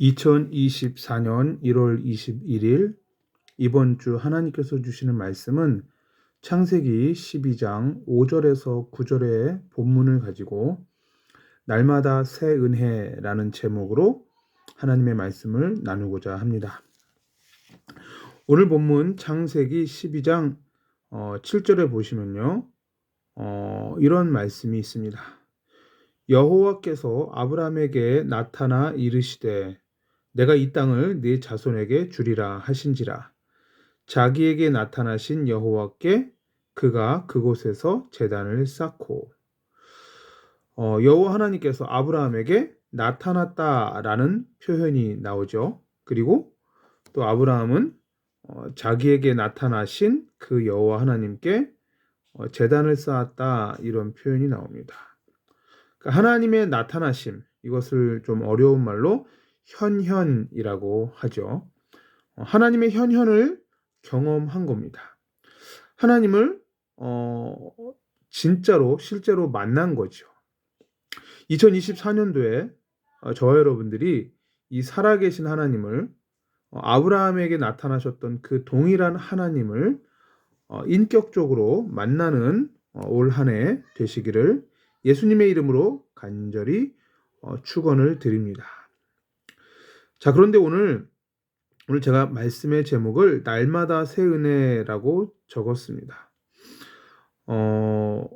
2024년 1월 21일 이번 주 하나님께서 주시는 말씀은 창세기 12장 5절에서 9절의 본문을 가지고 날마다 새 은혜라는 제목으로 하나님의 말씀을 나누고자 합니다. 오늘 본문 창세기 12장 7절에 보시면요. 어, 이런 말씀이 있습니다. 여호와께서 아브라함에게 나타나 이르시되 내가 이 땅을 네 자손에게 주리라 하신지라 자기에게 나타나신 여호와께 그가 그곳에서 제단을 쌓고 어, 여호와 하나님께서 아브라함에게 나타났다라는 표현이 나오죠. 그리고 또 아브라함은 어, 자기에게 나타나신 그 여호와 하나님께 어, 제단을 쌓았다 이런 표현이 나옵니다. 그러니까 하나님의 나타나심 이것을 좀 어려운 말로 현현이라고 하죠. 어, 하나님의 현현을 경험한 겁니다. 하나님을 어, 진짜로 실제로 만난 거죠. 2024년도에 어, 저와 여러분들이 이 살아계신 하나님을 어, 아브라함에게 나타나셨던 그 동일한 하나님을 어, 인격적으로 만나는 올 한 해 되시기를 예수님의 이름으로 간절히 축원을 드립니다. 자, 그런데 오늘 오늘 제가 말씀의 제목을 날마다 새 은혜라고 적었습니다. 어,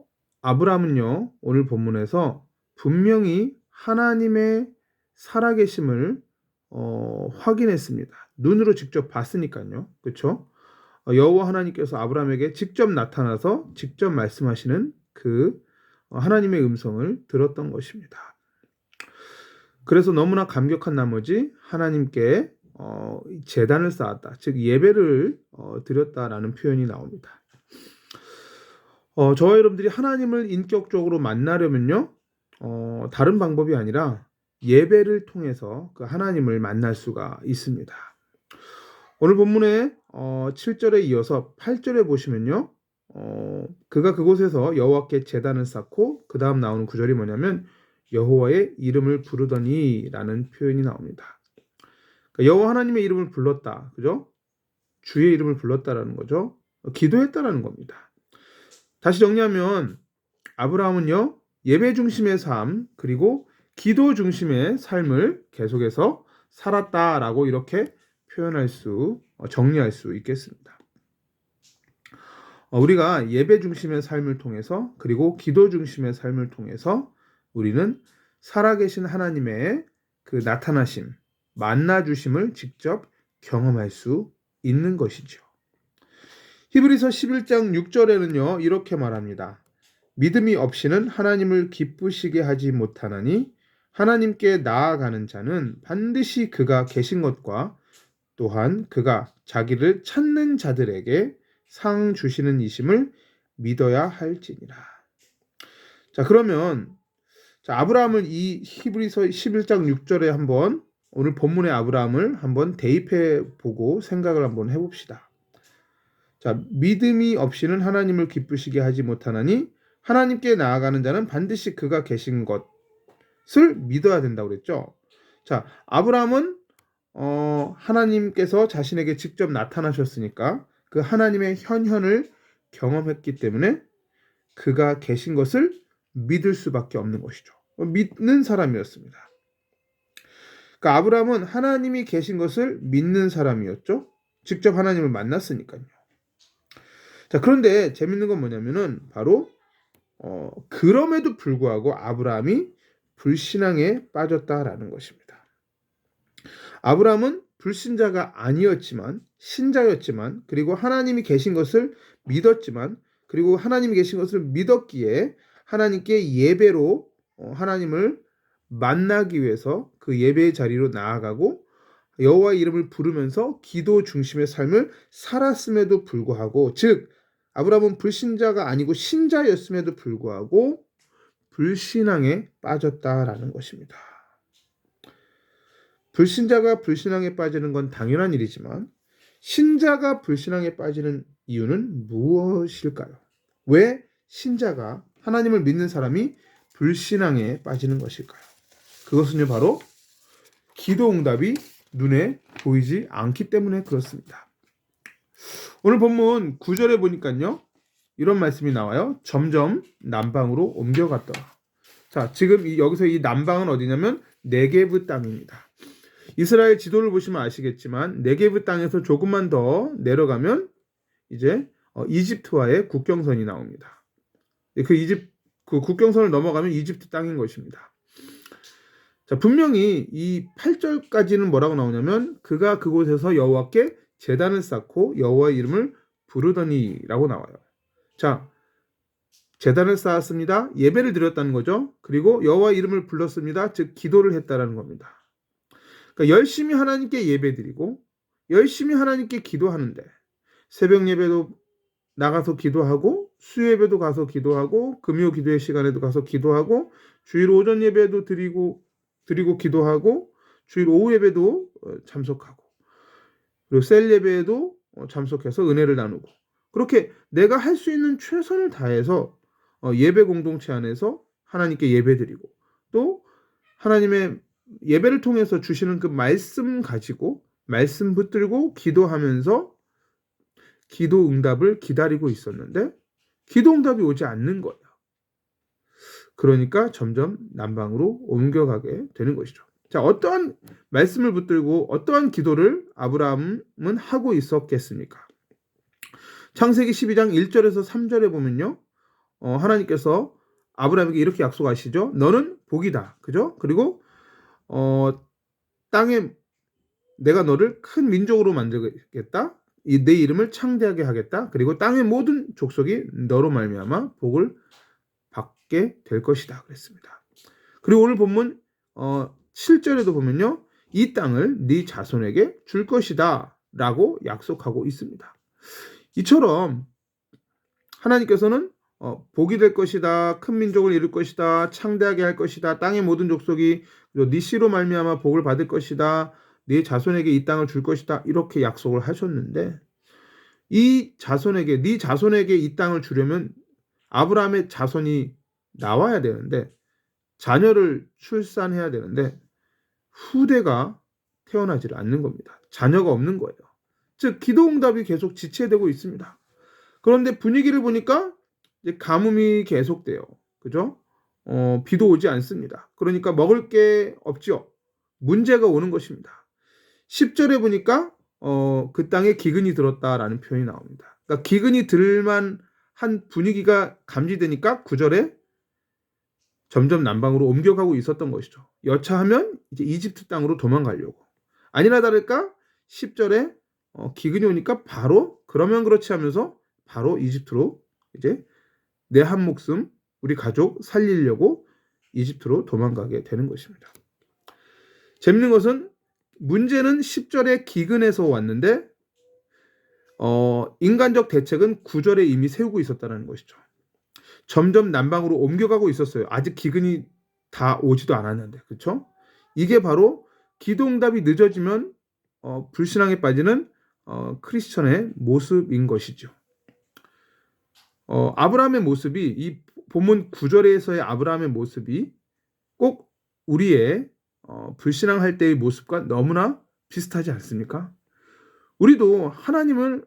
아브라함은요, 오늘 본문에서 분명히 하나님의 살아계심을 어, 확인했습니다. 눈으로 직접 봤으니까요. 그렇죠? 여호와 하나님께서 아브라함에게 직접 나타나서 직접 말씀하시는 그 하나님의 음성을 들었던 것입니다. 그래서 너무나 감격한 나머지 하나님께 어, 재단을 쌓았다. 즉 예배를 어, 드렸다라는 표현이 나옵니다. 어, 저와 여러분들이 하나님을 인격적으로 만나려면요, 어, 다른 방법이 아니라 예배를 통해서 그 하나님을 만날 수가 있습니다. 오늘 본문에 어, 7절에 이어서 8절에 보시면요, 어, 그가 그곳에서 여호와께 제단을 쌓고 그 다음 나오는 구절이 뭐냐면 여호와의 이름을 부르더니라는 표현이 나옵니다. 그러니까 여호와 하나님의 이름을 불렀다, 그죠? 주의 이름을 불렀다라는 거죠. 기도했다라는 겁니다. 다시 정리하면 아브라함은요 예배 중심의 삶 그리고 기도 중심의 삶을 계속해서 살았다라고 이렇게 표현할 수 어, 정리할 수 있겠습니다. 어, 우리가 예배 중심의 삶을 통해서 그리고 기도 중심의 삶을 통해서 우리는 살아계신 하나님의 그 나타나심, 만나주심을 직접 경험할 수 있는 것이죠. 히브리서 11장 6절에는요, 이렇게 말합니다. 믿음이 없이는 하나님을 기쁘시게 하지 못하나니 하나님께 나아가는 자는 반드시 그가 계신 것과 또한 그가 자기를 찾는 자들에게 상 주시는 이심을 믿어야 할지니라. 자, 그러면 자, 아브라함을 이 히브리서 11장 6절에 한번 오늘 본문의 아브라함을 한번 대입해 보고 생각을 한번 해 봅시다. 자, 믿음이 없이는 하나님을 기쁘시게 하지 못하나니 하나님께 나아가는 자는 반드시 그가 계신 것을 믿어야 된다고 그랬죠. 자, 아브라함은 어, 하나님께서 자신에게 직접 나타나셨으니까 그 하나님의 현현을 경험했기 때문에 그가 계신 것을 믿을 수밖에 없는 것이죠. 믿는 사람이었습니다. 그러니까 아브라함은 하나님이 계신 것을 믿는 사람이었죠. 직접 하나님을 만났으니까요. 자, 그런데 재밌는 건 뭐냐면은 바로 어, 그럼에도 불구하고 아브라함이 불신앙에 빠졌다라는 것입니다. 아브라함은 불신자가 아니었지만 신자였지만 그리고 하나님이 계신 것을 믿었지만 그리고 하나님이 계신 것을 믿었기에 하나님께 예배로 어, 하나님을 만나기 위해서 그 예배의 자리로 나아가고 여호와의 이름을 부르면서 기도 중심의 삶을 살았음에도 불구하고 즉 아브라함은 불신자가 아니고 신자였음에도 불구하고 불신앙에 빠졌다라는 것입니다. 불신자가 불신앙에 빠지는 건 당연한 일이지만 신자가 불신앙에 빠지는 이유는 무엇일까요? 왜 신자가 하나님을 믿는 사람이 불신앙에 빠지는 것일까요? 그것은요, 바로 기도 응답이 눈에 보이지 않기 때문에 그렇습니다. 오늘 본문 9절에 보니까요. 이런 말씀이 나와요. 점점 남방으로 옮겨갔더라. 자, 지금 이, 여기서 이 남방은 어디냐면 네게브 땅입니다. 이스라엘 지도를 보시면 아시겠지만 네게브 땅에서 조금만 더 내려가면 이제 어, 이집트와의 국경선이 나옵니다. 그 이집 그 국경선을 넘어가면 이집트 땅인 것입니다. 자, 분명히 이 8절까지는 뭐라고 나오냐면 그가 그곳에서 여호와께 제단을 쌓고 여호와의 이름을 부르더니라고 나와요. 자, 제단을 쌓았습니다. 예배를 드렸다는 거죠. 그리고 여호와 이름을 불렀습니다. 즉 기도를 했다라는 겁니다. 그러니까 열심히 하나님께 예배드리고 열심히 하나님께 기도하는데 새벽 예배도 나가서 기도하고 수예배도 가서 기도하고 금요 기도의 시간에도 가서 기도하고 주일 오전 예배도 드리고 드리고 기도하고 주일 오후 예배도 어, 참석하고. 그리고 셀 예배에도 어, 참석해서 은혜를 나누고. 그렇게 내가 할 수 있는 최선을 다해서 어, 예배 공동체 안에서 하나님께 예배 드리고 또 하나님의 예배를 통해서 주시는 그 말씀 가지고 말씀 붙들고 기도하면서 기도 응답을 기다리고 있었는데 기도 응답이 오지 않는 거예요. 그러니까 점점 남방으로 옮겨가게 되는 것이죠. 자, 어떠한 말씀을 붙들고 어떠한 기도를 아브라함은 하고 있었겠습니까? 창세기 12장 1절에서 3절에 보면요. 어, 하나님께서 아브라함에게 이렇게 약속하시죠. 너는 복이다. 그죠? 그리고 어, 땅에 내가 너를 큰 민족으로 만들겠다. 내 이름을 창대하게 하겠다. 그리고 땅의 모든 족속이 너로 말미암아 복을 받게 될 것이다. 그랬습니다. 그리고 오늘 본문 어, 7절에도 보면요. 이 땅을 네 자손에게 줄 것이다. 라고 약속하고 있습니다. 이처럼 하나님께서는 어, 복이 될 것이다. 큰 민족을 이룰 것이다. 창대하게 할 것이다. 땅의 모든 족속이 네 씨로 말미암아 복을 받을 것이다. 네 자손에게 이 땅을 줄 것이다. 이렇게 약속을 하셨는데 이 자손에게 네 자손에게 이 땅을 주려면 아브라함의 자손이 나와야 되는데 자녀를 출산해야 되는데 후대가 태어나지를 않는 겁니다. 자녀가 없는 거예요. 즉 기도 응답이 계속 지체되고 있습니다. 그런데 분위기를 보니까 이제 가뭄이 계속돼요. 그죠? 어, 비도 오지 않습니다. 그러니까 먹을 게 없죠. 문제가 오는 것입니다. 10절에 보니까 어, 그 땅에 기근이 들었다라는 표현이 나옵니다. 그러니까 기근이 들만 한 분위기가 감지되니까 9절에 점점 남방으로 옮겨가고 있었던 것이죠. 여차하면 이제 이집트 땅으로 도망가려고. 아니나 다를까 10절에 어, 기근이 오니까 바로 그러면 그렇지 하면서 바로 이집트로 이제 내 한 목숨 우리 가족 살리려고 이집트로 도망가게 되는 것입니다. 재밌는 것은 문제는 10절에 기근에서 왔는데 어, 인간적 대책은 9절에 이미 세우고 있었다는 것이죠. 점점 남방으로 옮겨가고 있었어요. 아직 기근이 다 오지도 않았는데, 그렇죠? 이게 바로 기도응답이 늦어지면 어, 불신앙에 빠지는 어, 크리스천의 모습인 것이죠. 어, 아브라함의 모습이 이 본문 9절에서의 아브라함의 모습이 꼭 우리의 어, 불신앙할 때의 모습과 너무나 비슷하지 않습니까? 우리도 하나님을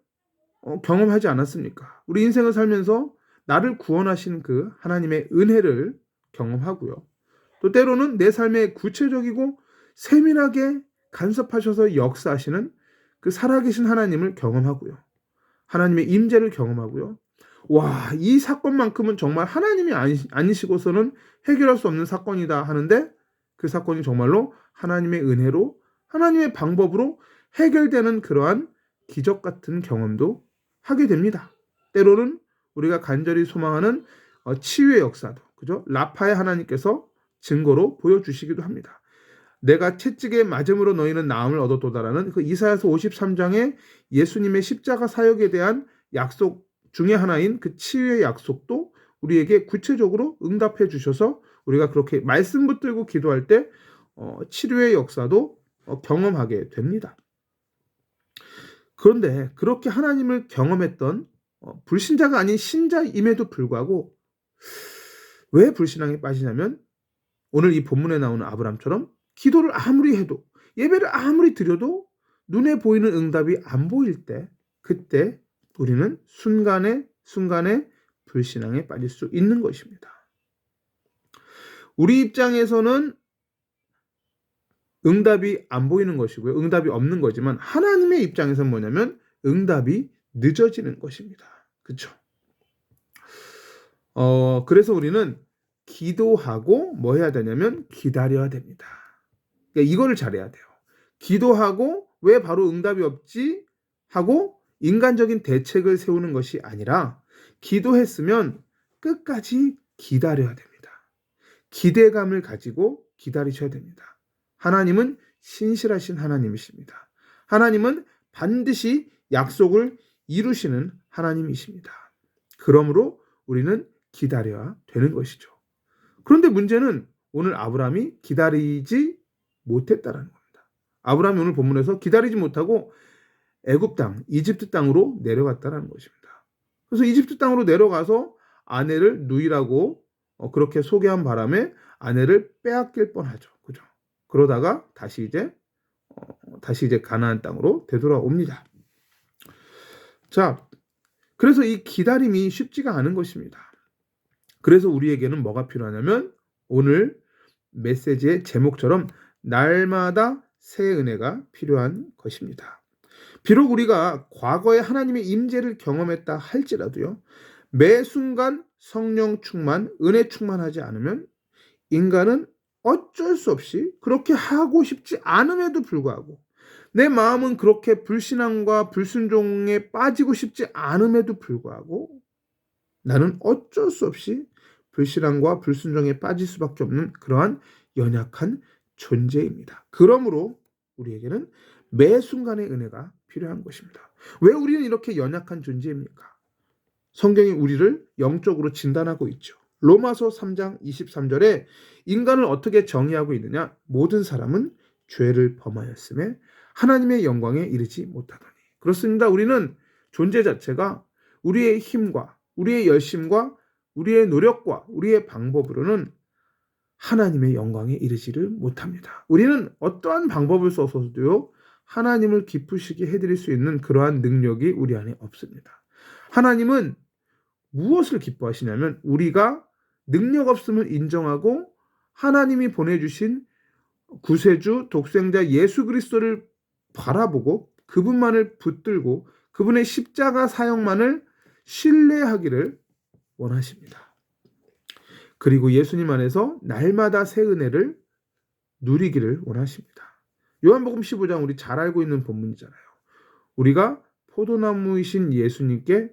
어, 경험하지 않았습니까? 우리 인생을 살면서 나를 구원하신 그 하나님의 은혜를 경험하고요. 또 때로는 내 삶에 구체적이고 세밀하게 간섭하셔서 역사하시는 그 살아계신 하나님을 경험하고요. 하나님의 임재를 경험하고요. 와, 이 사건만큼은 정말 하나님이 아니시고서는 해결할 수 없는 사건이다 하는데 그 사건이 정말로 하나님의 은혜로 하나님의 방법으로 해결되는 그러한 기적 같은 경험도 하게 됩니다. 때로는 우리가 간절히 소망하는 어, 치유의 역사도 그죠? 라파의 하나님께서 증거로 보여주시기도 합니다. 내가 채찍에 맞음으로 너희는 나음을 얻었도다라는 그 이사야서 53장의 예수님의 십자가 사역에 대한 약속 중의 하나인 그 치유의 약속도 우리에게 구체적으로 응답해 주셔서 우리가 그렇게 말씀 붙들고 기도할 때 어, 치료의 역사도 어, 경험하게 됩니다. 그런데 그렇게 하나님을 경험했던 어, 불신자가 아닌 신자임에도 불구하고 왜 불신앙에 빠지냐면 오늘 이 본문에 나오는 아브람처럼 기도를 아무리 해도 예배를 아무리 드려도 눈에 보이는 응답이 안 보일 때 그때 우리는 순간에 순간에 불신앙에 빠질 수 있는 것입니다. 우리 입장에서는 응답이 안 보이는 것이고요. 응답이 없는 거지만 하나님의 입장에서는 뭐냐면 응답이 늦어지는 것입니다. 그렇죠? 어, 그래서 우리는 기도하고 뭐 해야 되냐면 기다려야 됩니다. 그러니까 이거를 잘해야 돼요. 기도하고 왜 바로 응답이 없지 하고 인간적인 대책을 세우는 것이 아니라 기도했으면 끝까지 기다려야 됩니다. 기대감을 가지고 기다리셔야 됩니다. 하나님은 신실하신 하나님이십니다. 하나님은 반드시 약속을 이루시는 하나님이십니다. 그러므로 우리는 기다려야 되는 것이죠. 그런데 문제는 오늘 아브라함이 기다리지 못했다라는 겁니다. 아브라함이 오늘 본문에서 기다리지 못하고 애굽 땅, 이집트 땅으로 내려갔다라는 것입니다. 그래서 이집트 땅으로 내려가서 아내를 누이라고 어, 그렇게 소개한 바람에 아내를 빼앗길 뻔하죠. 그죠? 그러다가 다시 이제 어, 다시 이제 가나안 땅으로 되돌아옵니다. 자, 그래서 이 기다림이 쉽지가 않은 것입니다. 그래서 우리에게는 뭐가 필요하냐면 오늘 메시지의 제목처럼 날마다 새 은혜가 필요한 것입니다. 비록 우리가 과거에 하나님의 임재를 경험했다 할지라도요. 매 순간 성령 충만, 은혜 충만하지 않으면 인간은 어쩔 수 없이 그렇게 하고 싶지 않음에도 불구하고 내 마음은 그렇게 불신앙과 불순종에 빠지고 싶지 않음에도 불구하고 나는 어쩔 수 없이 불신앙과 불순종에 빠질 수밖에 없는 그러한 연약한 존재입니다. 그러므로 우리에게는 매 순간의 은혜가 필요한 것입니다. 왜 우리는 이렇게 연약한 존재입니까? 성경이 우리를 영적으로 진단하고 있죠. 로마서 3장 23절에 인간을 어떻게 정의하고 있느냐? 모든 사람은 죄를 범하였음에 하나님의 영광에 이르지 못하더니. 그렇습니다. 우리는 존재 자체가 우리의 힘과 우리의 열심과 우리의 노력과 우리의 방법으로는 하나님의 영광에 이르지를 못합니다. 우리는 어떠한 방법을 써서도요, 하나님을 기쁘시게 해드릴 수 있는 그러한 능력이 우리 안에 없습니다. 하나님은 무엇을 기뻐하시냐면 우리가 능력 없음을 인정하고 하나님이 보내주신 구세주 독생자 예수 그리스도를 바라보고 그분만을 붙들고 그분의 십자가 사역만을 신뢰하기를 원하십니다. 그리고 예수님 안에서 날마다 새 은혜를 누리기를 원하십니다. 요한복음 15장 우리 잘 알고 있는 본문이잖아요. 우리가 포도나무이신 예수님께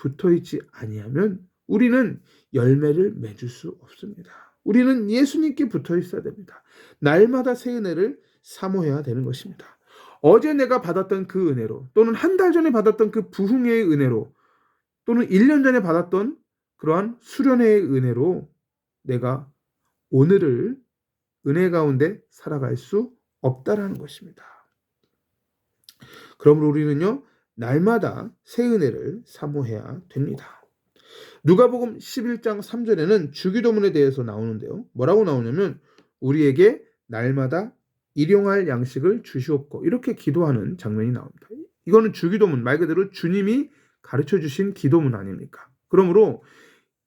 붙어 있지 아니하면 우리는 열매를 맺을 수 없습니다. 우리는 예수님께 붙어 있어야 됩니다. 날마다 새 은혜를 사모해야 되는 것입니다. 어제 내가 받았던 그 은혜로 또는 한 달 전에 받았던 그 부흥의 은혜로 또는 1년 전에 받았던 그러한 수련의 은혜로 내가 오늘을 은혜 가운데 살아갈 수 없다라는 것입니다. 그러므로 우리는요, 날마다 새 은혜를 사모해야 됩니다. 누가복음 11장 3절에는 주기도문에 대해서 나오는데요. 뭐라고 나오냐면 우리에게 날마다 일용할 양식을 주시옵고 이렇게 기도하는 장면이 나옵니다. 이거는 주기도문 말 그대로 주님이 가르쳐 주신 기도문 아닙니까? 그러므로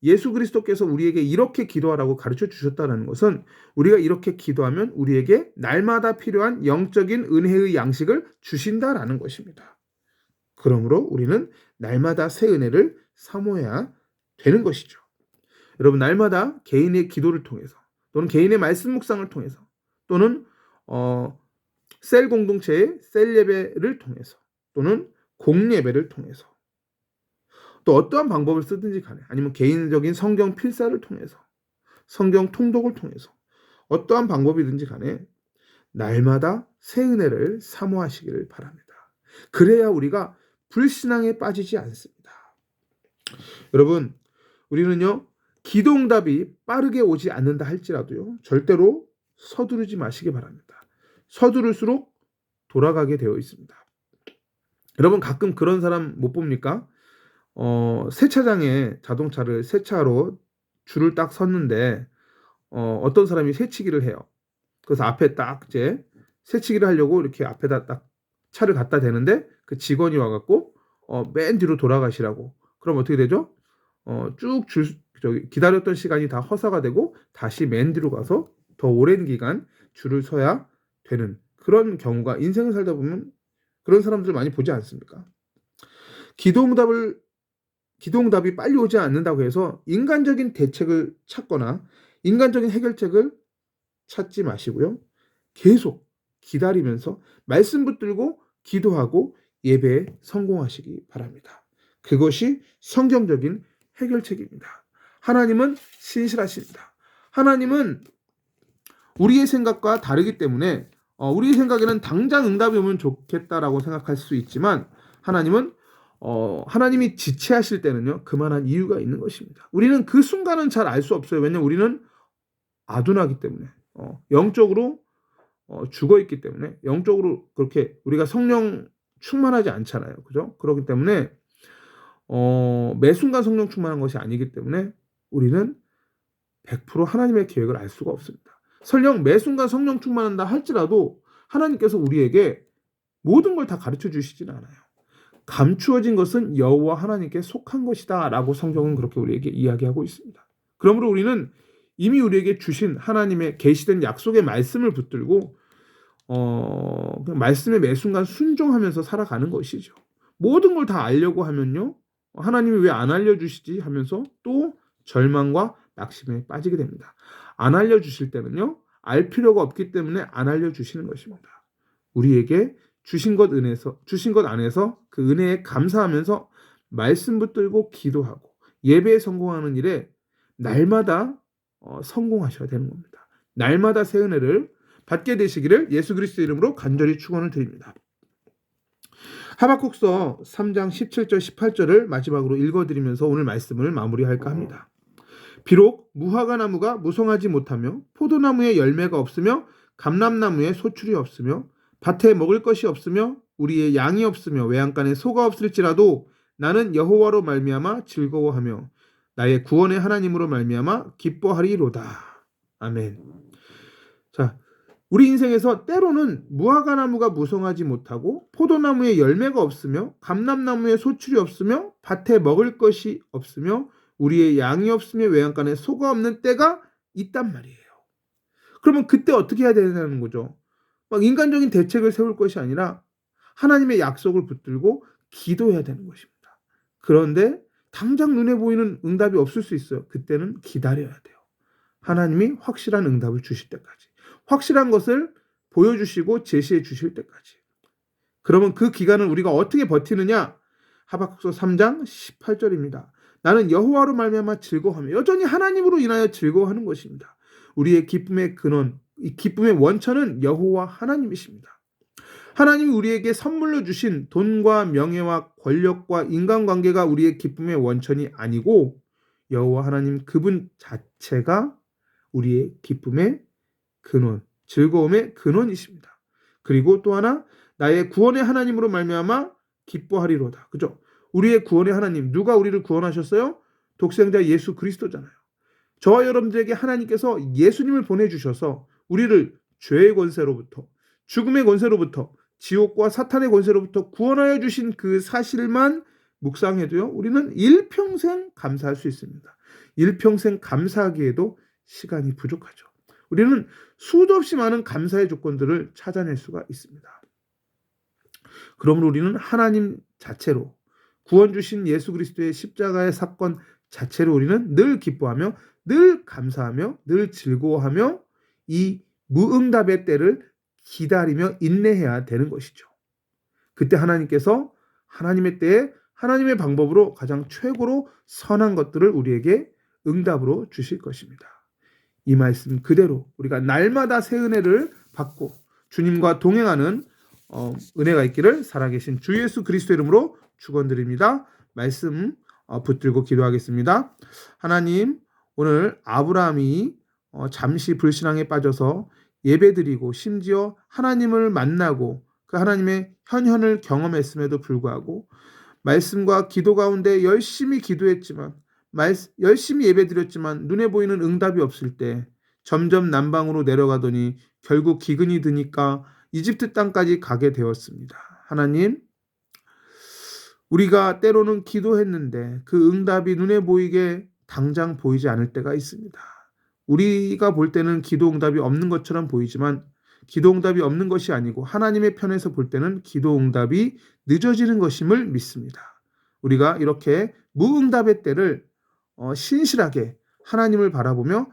예수 그리스도께서 우리에게 이렇게 기도하라고 가르쳐 주셨다는 것은 우리가 이렇게 기도하면 우리에게 날마다 필요한 영적인 은혜의 양식을 주신다라는 것입니다. 그러므로 우리는 날마다 새 은혜를 사모해야 되는 것이죠. 여러분 날마다 개인의 기도를 통해서 또는 개인의 말씀 묵상을 통해서 또는 어, 셀 공동체의 셀 예배를 통해서 또는 공 예배를 통해서 또 어떠한 방법을 쓰든지 간에 아니면 개인적인 성경 필사를 통해서 성경 통독을 통해서 어떠한 방법이든지 간에 날마다 새 은혜를 사모하시기를 바랍니다. 그래야 우리가 불신앙에 빠지지 않습니다. 여러분, 우리는요, 기도응답이 빠르게 오지 않는다 할지라도요, 절대로 서두르지 마시기 바랍니다. 서두를수록 돌아가게 되어 있습니다. 여러분, 가끔 그런 사람 못 봅니까? 어, 세차장에 자동차를 세차로 줄을 딱 섰는데, 어, 어떤 사람이 새치기를 해요. 그래서 앞에 딱 이제 새치기를 하려고 이렇게 앞에다 딱 차를 갖다 대는데 그 직원이 와갖고 어, 맨 뒤로 돌아가시라고. 그럼 어떻게 되죠? 어, 쭉 줄, 저기 기다렸던 시간이 다 허사가 되고 다시 맨 뒤로 가서 더 오랜 기간 줄을 서야 되는 그런 경우가 인생을 살다 보면 그런 사람들 많이 보지 않습니까? 기도응답을 기도응답이 빨리 오지 않는다고 해서 인간적인 대책을 찾거나 인간적인 해결책을 찾지 마시고요. 계속 기다리면서 말씀 붙들고 기도하고 예배에 성공하시기 바랍니다. 그것이 성경적인 해결책입니다. 하나님은 신실하십니다. 하나님은 우리의 생각과 다르기 때문에 어, 우리의 생각에는 당장 응답이 오면 좋겠다라고 생각할 수 있지만 하나님은 어, 하나님이 지체하실 때는요 그만한 이유가 있는 것입니다. 우리는 그 순간은 잘 알 수 없어요. 왜냐하면 우리는 아둔하기 때문에 어, 영적으로 어, 죽어 있기 때문에 영적으로 그렇게 우리가 성령 충만하지 않잖아요. 그죠? 그렇기 때문에 어, 매 순간 성령 충만한 것이 아니기 때문에 우리는 100% 하나님의 계획을 알 수가 없습니다. 설령 매 순간 성령 충만한다 할지라도 하나님께서 우리에게 모든 걸 다 가르쳐 주시지는 않아요. 감추어진 것은 여호와 하나님께 속한 것이다라고 성경은 그렇게 우리에게 이야기하고 있습니다. 그러므로 우리는 이미 우리에게 주신 하나님의 계시된 약속의 말씀을 붙들고 어, 말씀에 매 순간 순종하면서 살아가는 것이죠. 모든 걸 다 알려고 하면요. 하나님이 왜 안 알려주시지 하면서 또 절망과 낙심에 빠지게 됩니다. 안 알려주실 때는요, 알 필요가 없기 때문에 안 알려주시는 것입니다. 우리에게 주신 것 은혜서, 주신 것 안에서 그 은혜에 감사하면서 말씀 붙들고 기도하고 예배에 성공하는 일에 날마다 어, 성공하셔야 되는 겁니다. 날마다 새 은혜를 받게 되시기를 예수 그리스도 이름으로 간절히 축원을 드립니다. 하박국서 3장 17절 18절을 마지막으로 읽어드리면서 오늘 말씀을 마무리할까 합니다. 비록 무화과 나무가 무성하지 못하며 포도나무에 열매가 없으며 감람나무에 소출이 없으며 밭에 먹을 것이 없으며 우리의 양이 없으며 외양간에 소가 없을지라도 나는 여호와로 말미암아 즐거워하며 나의 구원의 하나님으로 말미암아 기뻐하리로다. 아멘. 자, 우리 인생에서 때로는 무화과 나무가 무성하지 못하고 포도나무에 열매가 없으며 감람나무에 소출이 없으며 밭에 먹을 것이 없으며 우리의 양이 없으며 외양간에 소가 없는 때가 있단 말이에요. 그러면 그때 어떻게 해야 되는 거죠? 막 인간적인 대책을 세울 것이 아니라 하나님의 약속을 붙들고 기도해야 되는 것입니다. 그런데 당장 눈에 보이는 응답이 없을 수 있어요. 그때는 기다려야 돼요. 하나님이 확실한 응답을 주실 때까지. 확실한 것을 보여주시고 제시해 주실 때까지. 그러면 그 기간을 우리가 어떻게 버티느냐? 하박국서 3장 18절입니다. 나는 여호와로 말미암아 즐거워하며 여전히 하나님으로 인하여 즐거워하는 것입니다. 우리의 기쁨의 근원, 이 기쁨의 원천은 여호와 하나님이십니다. 하나님이 우리에게 선물로 주신 돈과 명예와 권력과 인간관계가 우리의 기쁨의 원천이 아니고 여호와 하나님 그분 자체가 우리의 기쁨의 근원, 즐거움의 근원이십니다. 그리고 또 하나 나의 구원의 하나님으로 말미암아 기뻐하리로다. 그죠? 우리의 구원의 하나님 누가 우리를 구원하셨어요? 독생자 예수 그리스도잖아요. 저와 여러분들에게 하나님께서 예수님을 보내 주셔서 우리를 죄의 권세로부터 죽음의 권세로부터 지옥과 사탄의 권세로부터 구원하여 주신 그 사실만 묵상해도요. 우리는 일평생 감사할 수 있습니다. 일평생 감사하기에도 시간이 부족하죠. 우리는 수도 없이 많은 감사의 조건들을 찾아낼 수가 있습니다. 그러므로 우리는 하나님 자체로 구원 주신 예수 그리스도의 십자가의 사건 자체로 우리는 늘 기뻐하며 늘 감사하며 늘 즐거워하며 이 무응답의 때를 기다리며 인내해야 되는 것이죠. 그때 하나님께서 하나님의 때에 하나님의 방법으로 가장 최고로 선한 것들을 우리에게 응답으로 주실 것입니다. 이 말씀 그대로 우리가 날마다 새 은혜를 받고 주님과 동행하는 어, 은혜가 있기를 살아계신 주 예수 그리스도 이름으로 축원드립니다. 말씀 어, 붙들고 기도하겠습니다. 하나님 오늘 아브라함이 어, 잠시 불신앙에 빠져서 예배드리고 심지어 하나님을 만나고 그 하나님의 현현을 경험했음에도 불구하고 말씀과 기도 가운데 열심히 기도했지만 열심히 예배드렸지만 눈에 보이는 응답이 없을 때 점점 남방으로 내려가더니 결국 기근이 드니까 이집트 땅까지 가게 되었습니다. 하나님, 우리가 때로는 기도했는데 그 응답이 눈에 보이게 당장 보이지 않을 때가 있습니다. 우리가 볼 때는 기도 응답이 없는 것처럼 보이지만 기도 응답이 없는 것이 아니고 하나님의 편에서 볼 때는 기도 응답이 늦어지는 것임을 믿습니다. 우리가 이렇게 무응답의 때를 어, 신실하게 하나님을 바라보며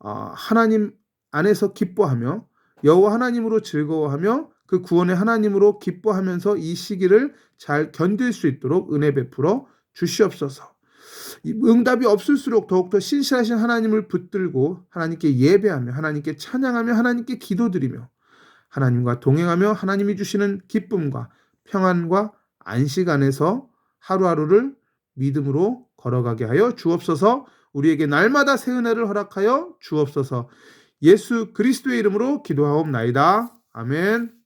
어, 하나님 안에서 기뻐하며 여호와 하나님으로 즐거워하며 그 구원의 하나님으로 기뻐하면서 이 시기를 잘 견딜 수 있도록 은혜 베풀어 주시옵소서. 이 응답이 없을수록 더욱더 신실하신 하나님을 붙들고 하나님께 예배하며 하나님께 찬양하며 하나님께 기도드리며 하나님과 동행하며 하나님이 주시는 기쁨과 평안과 안식 안에서 하루하루를 믿음으로 걸어가게 하여 주옵소서 우리에게 날마다 새 은혜를 허락하여 주옵소서 예수 그리스도의 이름으로 기도하옵나이다. 아멘.